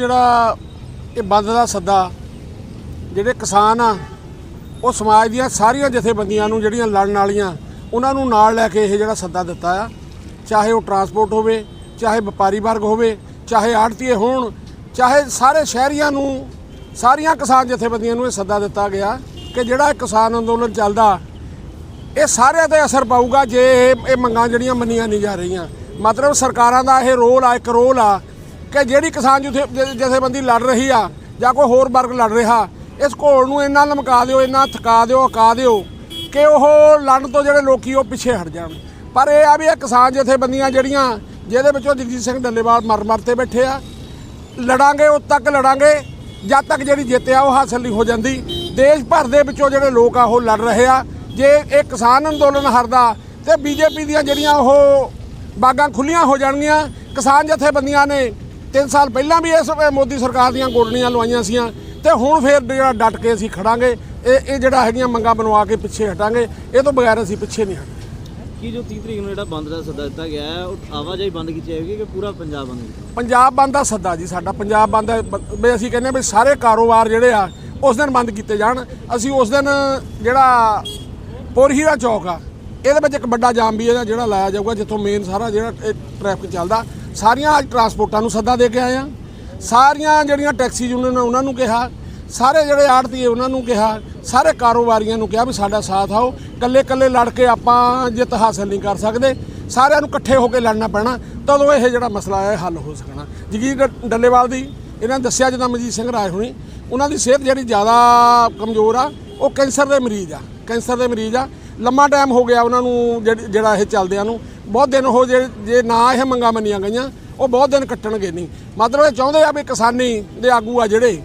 ਜਿਹੜਾ ਇਹ ਬੰਦ ਦਾ ਸੱਦਾ, ਜਿਹੜੇ ਕਿਸਾਨ ਆ, ਉਹ ਸਮਾਜ ਦੀਆਂ ਸਾਰੀਆਂ ਜਥੇਬੰਦੀਆਂ ਨੂੰ ਜਿਹੜੀਆਂ ਲੜਨ ਵਾਲੀਆਂ, ਉਹਨਾਂ ਨੂੰ ਨਾਲ ਲੈ ਕੇ ਇਹ ਜਿਹੜਾ ਸੱਦਾ ਦਿੱਤਾ ਆ। ਚਾਹੇ ਉਹ ਟਰਾਂਸਪੋਰਟ ਹੋਵੇ, ਚਾਹੇ ਵਪਾਰੀ ਵਰਗ ਹੋਵੇ, ਚਾਹੇ ਆੜਤੀਏ ਹੋਣ, ਚਾਹੇ ਸਾਰੇ ਸ਼ਹਿਰੀਆਂ ਨੂੰ, ਸਾਰੀਆਂ ਕਿਸਾਨ ਜਥੇਬੰਦੀਆਂ ਨੂੰ ਇਹ ਸੱਦਾ ਦਿੱਤਾ ਗਿਆ ਕਿ ਜਿਹੜਾ ਕਿਸਾਨ ਅੰਦੋਲਨ ਚੱਲਦਾ, ਇਹ ਸਾਰਿਆਂ ਤੇ ਅਸਰ ਪਾਊਗਾ ਜੇ ਇਹ ਇਹ ਮੰਗਾਂ ਜਿਹੜੀਆਂ ਮੰਨੀਆਂ ਨਹੀਂ ਜਾ ਰਹੀਆਂ। ਮਤਲਬ ਸਰਕਾਰਾਂ ਦਾ ਇਹ ਰੋਲ ਆ, ਇੱਕ ਰੋਲ ਆ ਕਿ ਜਿਹੜੀ ਕਿਸਾਨ ਜਥੇ- ਜ- ਜਥੇਬੰਦੀ ਲੜ ਰਹੀ ਆ ਜਾਂ ਕੋਈ ਹੋਰ ਵਰਗ ਲੜ ਰਿਹਾ, ਇਸ ਘੋਲ ਨੂੰ ਇੰਨਾ ਲਮਕਾ ਦਿਓ, ਇੰਨਾ ਥਕਾ ਦਿਓ ਅਕਾ ਦਿਓ ਕਿ ਉਹ ਲੜਨ ਤੋਂ ਜਿਹੜੇ ਲੋਕੀ ਉਹ ਪਿੱਛੇ ਹਟ ਜਾਣ। ਪਰ ਇਹ ਆ ਵੀ ਇਹ ਕਿਸਾਨ ਜਥੇਬੰਦੀਆਂ ਜਿਹੜੀਆਂ, ਜਿਹਦੇ ਵਿੱਚੋਂ ਜਗਜੀਤ ਸਿੰਘ ਡੱਲੇਵਾਲ ਮਰ ਮਰ ਤੇ ਬੈਠੇ ਆ, ਲੜਾਂਗੇ, ਉਦ ਤੱਕ ਲੜਾਂਗੇ, ਜਦ ਤੱਕ ਜਿਹੜੀ ਜਿੱਤ ਆ ਉਹ ਹਾਸਲ ਨਹੀਂ ਹੋ ਜਾਂਦੀ। ਦੇਸ਼ ਭਰ ਦੇ ਵਿੱਚੋਂ ਜਿਹੜੇ ਲੋਕ ਆ ਉਹ ਲੜ ਰਹੇ ਆ। ਜੇ ਇਹ ਕਿਸਾਨ ਅੰਦੋਲਨ ਹਰਦਾ ਤੇ ਬੀਜੇਪੀ ਦੀਆਂ ਜਿਹੜੀਆਂ ਉਹ ਬਾਗਾਂ ਖੁੱਲੀਆਂ ਹੋ ਜਾਣਗੀਆਂ, ਕਿਸਾਨ ਜਥੇਬੰਦੀਆਂ ਨੇ 3 ਸਾਲ ਪਹਿਲਾਂ ਵੀ ਇਸ ਮੋਦੀ ਸਰਕਾਰ ਦੀਆਂ ਗੋਡਣੀਆਂ ਲਵਾਈਆਂ ਸੀਆਂ ਤੇ ਹੁਣ ਫੇਰ ਜਿਹੜਾ ਡਟ ਕੇ ਅਸੀਂ ਖੜਾਂਗੇ ਇਹ ਇਹ ਜਿਹੜਾ ਹੈਗੀਆਂ ਮੰਗਾਂ ਬਣਵਾ ਕੇ ਪਿੱਛੇ ਹਟਾਂਗੇ ਇਹ ਤੋਂ ਬਗੈਰ ਅਸੀਂ ਪਿੱਛੇ ਨਹੀਂ ਹਟਾਂਗੇ ਕੀ ਜੋ 30 ਤਰੀਕ ਨੂੰ ਜਿਹੜਾ ਬੰਦ ਦਾ ਸੱਦਾ ਦਿੱਤਾ ਗਿਆ ਹੈ ਉਹ ਆਵਾਜਾਈ ਬੰਦ ਕੀਤੀ ਜਾਏਗੀ ਕਿ ਪੂਰਾ ਪੰਜਾਬ ਬੰਦ ਪੰਜਾਬ ਬੰਦ ਦਾ ਸੱਦਾ ਜੀ ਸਾਡਾ ਪੰਜਾਬ ਬੰਦ ਬ- ਵੀ ਅਸੀਂ ਕਹਿੰਦੇ ਹਾਂ ਵੀ ਸਾਰੇ ਕਾਰੋਬਾਰ ਜਿਹੜੇ ਆ ਉਸ ਦਿਨ ਬੰਦ ਕੀਤੇ ਜਾਣ। ਅਸੀਂ ਉਸ ਦਿਨ ਜਿਹੜਾ ਪੋਰਹੀਰਾ ਚੌਕ ਆ ਇਹਦੇ ਵਿੱਚ ਇੱਕ ਵੱਡਾ ਜਾਮ ਵੀ ਇਹਦਾ ਜਿਹੜਾ ਲਾਇਆ ਜਾਊਗਾ ਜਿੱਥੋਂ ਮੇਨ ਸਾਰਾ ਜਿਹੜਾ ਟ੍ਰੈਫਿਕ ਚੱਲਦਾ। ਸਾਰੀਆਂ ਅੱਜ ਟਰਾਂਸਪੋਰਟਾਂ ਨੂੰ ਸੱਦਾ ਦੇ ਕੇ ਆਏ ਆ। ਸਾਰੀਆਂ ਜਿਹੜੀਆਂ ਟੈਕਸੀ ਯੂਨੀਅਨ ਉਹਨਾਂ ਨੂੰ ਕਿਹਾ, ਸਾਰੇ ਜਿਹੜੇ ਆੜਤੀਏ ਉਹਨਾਂ ਨੂੰ ਕਿਹਾ, ਸਾਰੇ ਕਾਰੋਬਾਰੀਆਂ ਨੂੰ ਕਿਹਾ ਵੀ ਸਾਡਾ ਸਾਥ ਆਓ। ਕੱਲੇ ਕੱਲੇ ਲੜ ਕੇ ਆਪਾਂ ਜਿੱਤ ਹਾਸਲ ਨਹੀਂ ਕਰ ਸਕਦੇ। ਸਾਰਿਆਂ ਨੂੰ ਇਕੱਠੇ ਹੋ ਕੇ ਲੜਨਾ ਪੈਣਾ, ਤਦੋਂ ਇਹ ਜਿਹੜਾ ਮਸਲਾ ਹੈ ਹੱਲ ਹੋ ਸਕਣਾ। ਜਗੀਰ ਡੱਲੇਵਾਲ ਦੀ, ਇਹਨਾਂ ਨੇ ਦੱਸਿਆ ਜਦੋਂ ਮਨਜੀਤ ਸਿੰਘ ਰਾਏ ਹੁਣੀ, ਉਹਨਾਂ ਦੀ ਸਿਹਤ ਜਿਹੜੀ ਜ਼ਿਆਦਾ ਕਮਜ਼ੋਰ ਆ, ਉਹ ਕੈਂਸਰ ਦੇ ਮਰੀਜ਼ ਆ। ਕੈਂਸਰ ਦੇ ਮਰੀਜ਼ ਆ। ਲੰਮਾ ਟਾਈਮ ਹੋ ਗਿਆ ਉਹਨਾਂ ਨੂੰ ਜਿਹੜਾ ਇਹ ਚੱਲਦਿਆਂ ਨੂੰ। ਬਹੁਤ ਦਿਨ ਹੋ ਜੇ ਜੇ ਨਾ ਇਹ ਮੰਗਾਂ ਮੰਨੀਆਂ ਗਈਆਂ ਉਹ ਬਹੁਤ ਦਿਨ ਕੱਟਣਗੇ ਨਹੀਂ। ਮਤਲਬ ਇਹ ਚਾਹੁੰਦੇ ਆ ਵੀ ਕਿਸਾਨੀ ਦੇ ਆਗੂ ਆ ਜਿਹੜੇ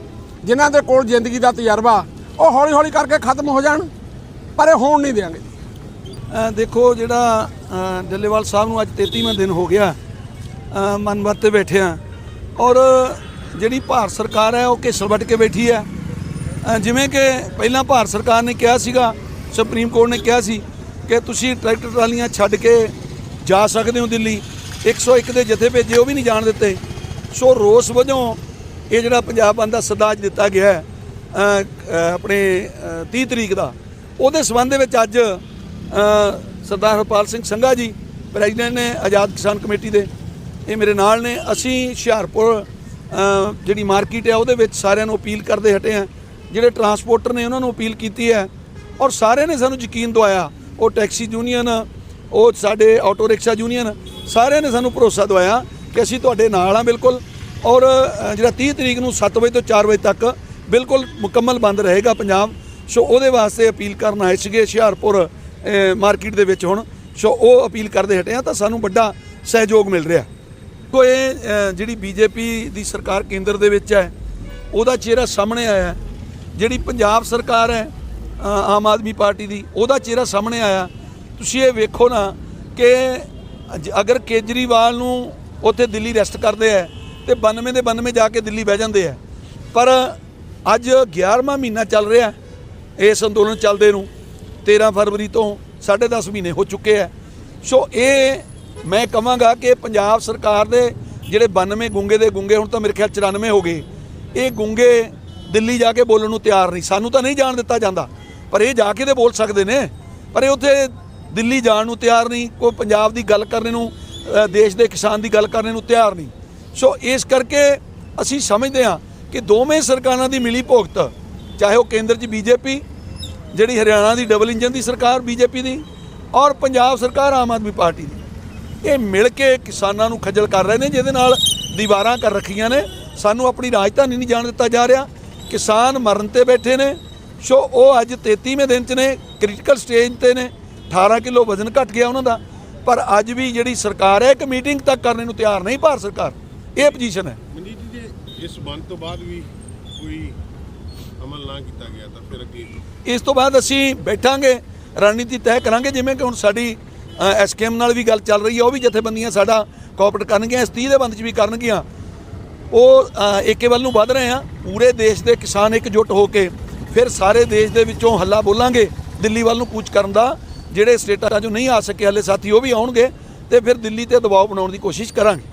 ਜਿਨ੍ਹਾਂ ਦੇ ਕੋਲ ਜ਼ਿੰਦਗੀ ਦਾ ਤਜਰਬਾ ਉਹ ਹੌਲੀ ਹੌਲੀ ਕਰਕੇ ਖਤਮ ਹੋ ਜਾਣ ਪਰ ਇਹ ਹੋਣ ਨਹੀਂ ਦੇਵਾਂਗੇ ਦੇਖੋ ਜਿਹੜਾ ਡੱਲੇਵਾਲ ਸਾਹਿਬ ਨੂੰ ਅੱਜ 33ਵਾਂ ਦਿਨ ਹੋ ਗਿਆ ਅ, ਮਨਮਤ ਤੇ ਬੈਠੇ ਔਰ ਜਿਹੜੀ ਭਾਰਤ ਸਰਕਾਰ ਹੈ ਉਹ ਘੇਸਲ ਵੱਟ ਕੇ ਬੈਠੀ ਹੈ। ਜਿਵੇਂ ਕਿ ਪਹਿਲਾਂ ਭਾਰਤ ਸਰਕਾਰ ਨੇ ਕਿਹਾ ਸੀਗਾ ਸੁਪਰੀਮ ਕੋਰਟ ਨੇ ਕਿਹਾ ਸੀ ਕਿ ਤੁਸੀਂ ਟਰੈਕਟਰ ਟਰਾਲੀਆਂ ਛੱਡ ਕੇ ਜਾ ਸਕਦੇ ਹੋ ਦਿੱਲੀ। 101 ਦੇ ਜਥੇ ਭੇਜੇ ਉਹ ਵੀ ਨਹੀਂ ਜਾਣ ਦਿੱਤੇ। ਸੋ ਰੋਸ ਵਜੋਂ ਇਹ ਜਿਹੜਾ ਪੰਜਾਬ ਬੰਦ ਦਾ ਸੱਦਾ ਅੱਜ ਦਿੱਤਾ ਗਿਆ ਆਪਣੇ ਅ, 30 ਤਰੀਕ ਦਾ। ਉਹਦੇ ਸਬੰਧ ਵਿੱਚ ਅੱਜ ਸਰਦਾਰ ਹਰਪਾਲ ਸਿੰਘ ਸੰਘਾ ਜੀ ਪ੍ਰੈਜ਼ੀਡੈਂਟ ਨੇ ਆਜ਼ਾਦ ਕਿਸਾਨ ਕਮੇਟੀ ਦੇ ਇਹ ਮੇਰੇ ਨਾਲ ਨੇ। ਅਸੀਂ ਹੁਸ਼ਿਆਰਪੁਰ ਜਿਹੜੀ ਮਾਰਕੀਟ ਹੈ ਉਹਦੇ ਵਿੱਚ ਸਾਰਿਆਂ ਨੂੰ ਅਪੀਲ ਕਰਦੇ ਹਟੇ ਆ ਜਿਹੜੇ ਟਰਾਂਸਪੋਰਟਰ ਨੇ ਉਹਨਾਂ ਨੂੰ ਅਪੀਲ ਕੀਤੀ ਹੈ। ਔਰ ਸਾਰਿਆਂ ਨੇ ਸਾਨੂੰ ਯਕੀਨ ਦਵਾਇਆ ਉਹ ਟੈਕਸੀ ਯੂਨੀਅਨ ਉਹ ਸਾਡੇ ਆਟੋ ਰਿਕਸ਼ਾ ਯੂਨੀਅਨ ਸਾਰਿਆਂ ਨੇ ਸਾਨੂੰ ਭਰੋਸਾ ਦਵਾਇਆ ਕਿ ਅਸੀਂ ਤੁਹਾਡੇ ਨਾਲ ਆ ਬਿਲਕੁਲ। ਔਰ ਜਿਹੜਾ 30 ਤਰੀਕ ਨੂੰ 7 ਵਜੇ ਤੋਂ 4 ਵਜੇ ਤੱਕ ਬਿਲਕੁਲ ਮੁਕੰਮਲ ਬੰਦ ਰਹੇਗਾ ਪੰਜਾਬ। ਸੋ ਉਹਦੇ ਵਾਸਤੇ ਅਪੀਲ ਕਰਨ ਆਏ ਸੀਗੇ ਹੁਸ਼ਿਆਰਪੁਰ ਮਾਰਕੀਟ ਦੇ ਵਿੱਚ ਹੁਣ। ਸੋ ਉਹ ਅਪੀਲ ਕਰਦੇ ਹਟੇ ਆ ਤਾਂ ਸਾਨੂੰ ਵੱਡਾ ਸਹਿਯੋਗ ਮਿਲ ਰਿਹਾ। ਕੋ ਇਹ ਅ, ਜਿਹੜੀ ਬੀਜੇਪੀ ਦੀ ਸਰਕਾਰ ਕੇਂਦਰ ਦੇ ਵਿੱਚ ਹੈ ਉਹਦਾ ਚਿਹਰਾ ਸਾਹਮਣੇ ਆਇਆ ਜਿਹੜੀ ਪੰਜਾਬ ਸਰਕਾਰ ਹੈ ਆਮ ਆਦਮੀ ਪਾਰਟੀ ਦੀ ਉਹਦਾ ਚਿਹਰਾ ਸਾਹਮਣੇ ਆਇਆ। ਤੁਸੀਂ ਇਹ ਵੇਖੋ ਨਾ ਕਿ ਅਜ- ਅਗਰ ਕੇਜਰੀਵਾਲ ਨੂੰ ਉੱਥੇ ਦਿੱਲੀ ਰੈਸਟ ਕਰਦੇ ਆ ਤੇ 92 ਦੇ 92 ਜਾ ਕੇ ਦਿੱਲੀ ਬਹਿ ਜਾਂਦੇ ਆ। ਪਰ ਅੱਜ 11ਵਾਂ ਮਹੀਨਾ ਚੱਲ ਰਿਹਾ ਇਸ ਅੰਦੋਲਨ ਚੱਲਦੇ ਨੂੰ। 13 ਫਰਵਰੀ ਤੋਂ 10.5 ਮਹੀਨੇ ਹੋ ਚੁੱਕੇ ਆ। ਸੋ ਇਹ ਮੈਂ ਕਹਾਂਗਾ ਕਿ ਪੰਜਾਬ ਸਰਕਾਰ ਦੇ ਜਿਹੜੇ 92 ਗੁੰਗੇ ਦੇ ਗੁੰਗੇ ਹੁਣ ਤਾਂ ਮੇਰੇ ਖਿਆਲ 94 ਹੋ ਗਏ, ਇਹ ਗੁੰਗੇ ਦਿੱਲੀ ਜਾ ਕੇ ਬੋਲਣ ਨੂੰ ਤਿਆਰ ਨਹੀਂ। ਸਾਨੂੰ ਤਾਂ ਨਹੀਂ ਜਾਣ ਦਿੱਤਾ ਜਾਂਦਾ। ਪਰ ਇਹ ਜਾ ਕੇ ਤੇ ਬੋਲ ਸਕਦੇ ਨੇ। ਪਰ ਇਹ ਉੱਥੇ ਦਿੱਲੀ ਜਾਣ ਨੂੰ ਤਿਆਰ ਨਹੀਂ, ਕੋਈ ਪੰਜਾਬ ਦੀ ਗੱਲ ਕਰਨ ਨੂੰ ਦੇਸ਼ ਦੇ ਕਿਸਾਨ ਦੀ ਗੱਲ ਕਰਨ ਨੂੰ ਤਿਆਰ ਨਹੀਂ। ਸੋ ਇਸ ਕਰਕੇ ਅਸੀਂ ਸਮਝਦੇ ਹਾਂ ਕਿ ਦੋਵੇਂ ਸਰਕਾਰਾਂ ਦੀ ਮਿਲੀ ਭੁਗਤ, ਚਾਹੇ ਉਹ ਕੇਂਦਰ 'ਚ ਬੀਜੇਪੀ, ਜਿਹੜੀ ਹਰਿਆਣਾ ਦੀ ਡਬਲ ਇੰਜਨ ਦੀ ਸਰਕਾਰ ਬੀਜੇਪੀ ਦੀ, ਔਰ ਪੰਜਾਬ ਸਰਕਾਰ ਆਮ ਆਦਮੀ ਪਾਰਟੀ ਦੀ। ਇਹ ਮਿਲ ਕੇ ਕਿਸਾਨਾਂ ਨੂੰ ਖੱਜਲ ਕਰ ਰਹੇ ਨੇ, ਜਿਹਦੇ ਨਾਲ ਦੀਵਾਰਾਂ ਕਰ ਰੱਖੀਆਂ ਨੇ। ਸਾਨੂੰ ਆਪਣੀ ਰਾਜਧਾਨੀ ਨਹੀਂ ਜਾਣ ਦਿੱਤਾ ਜਾ ਰਿਹਾ। ਕਿਸਾਨ ਮਰਨ ਤੇ ਬੈਠੇ ਨੇ। ਸੋ ਉਹ ਅੱਜ 33ਵੇਂ ਦਿਨ 'ਚ ਨੇ ਕ੍ਰਿਟੀਕਲ ਸਟੇਜ ਤੇ ਨੇ। 18 ਕਿਲੋ ਵਜ਼ਨ ਘਟ ਗਿਆ ਉਹਨਾਂ ਦਾ ਪਰ ਅੱਜ ਵੀ ਜਿਹੜੀ ਸਰਕਾਰ ਹੈ ਇੱਕ ਮੀਟਿੰਗ ਤੱਕ ਕਰਨ ਨੂੰ ਤਿਆਰ ਨਹੀਂ ਭਾਰਤ ਸਰਕਾਰ। ਇਹ ਪੋਜੀਸ਼ਨ ਹੈ। ਮਨਜੀਤ ਜੀ ਜੇ ਇਸ ਬੰਦ ਤੋਂ ਬਾਅਦ ਵੀ ਕੋਈ ਅਮਲ ਨਾ ਕੀਤਾ ਗਿਆ ਤਾਂ ਫਿਰ ਅੱਗੇ ਇਸ ਤੋਂ ਬਾਅਦ ਅਸੀਂ ਬੈਠਾਂਗੇ ਰਣਨੀਤੀ ਤੈਅ ਕਰਾਂਗੇ ਜਿਵੇਂ ਕਿ ਹੁਣ ਸਾਡੀ ਐਸਕੇਐਮ ਨਾਲ ਵੀ ਗੱਲ ਚੱਲ ਰਹੀ ਹੈ ਉਹ ਵੀ ਜਥੇਬੰਦੀਆਂ ਸਾਡਾ ਕੋਆਪਰੇਟ ਕਰਨਗੀਆਂ ਇਸ 30 ਦੇ ਬੰਦ 'ਚ ਵੀ ਕਰਨਗੀਆਂ। ਉਹ ਏਕੇ ਵੱਲ ਨੂੰ ਵਧ ਰਹੇ ਆ ਪੂਰੇ ਦੇਸ਼ ਦੇ ਕਿਸਾਨ ਇਕਜੁੱਟ ਹੋ ਕੇ ਫਿਰ ਸਾਰੇ ਦੇਸ਼ ਦੇ ਵਿੱਚੋਂ ਹੱਲਾ ਬੋਲਾਂਗੇ ਦਿੱਲੀ ਵੱਲ ਨੂੰ ਕੂਚ ਕਰਨ ਦਾ ਜਿਹੜੇ ਸਟੇਟਾਂ 'ਚੋਂ ਨਹੀਂ ਆ ਸਕੇ ਹਲੇ ਸਾਥੀ, ਉਹ ਵੀ ਆਉਣਗੇ ਤੇ ਫਿਰ ਦਿੱਲੀ ਤੇ ਦਬਾਅ ਬਣਾਉਣ ਦੀ ਕੋਸ਼ਿਸ਼ ਕਰਾਂਗੇ।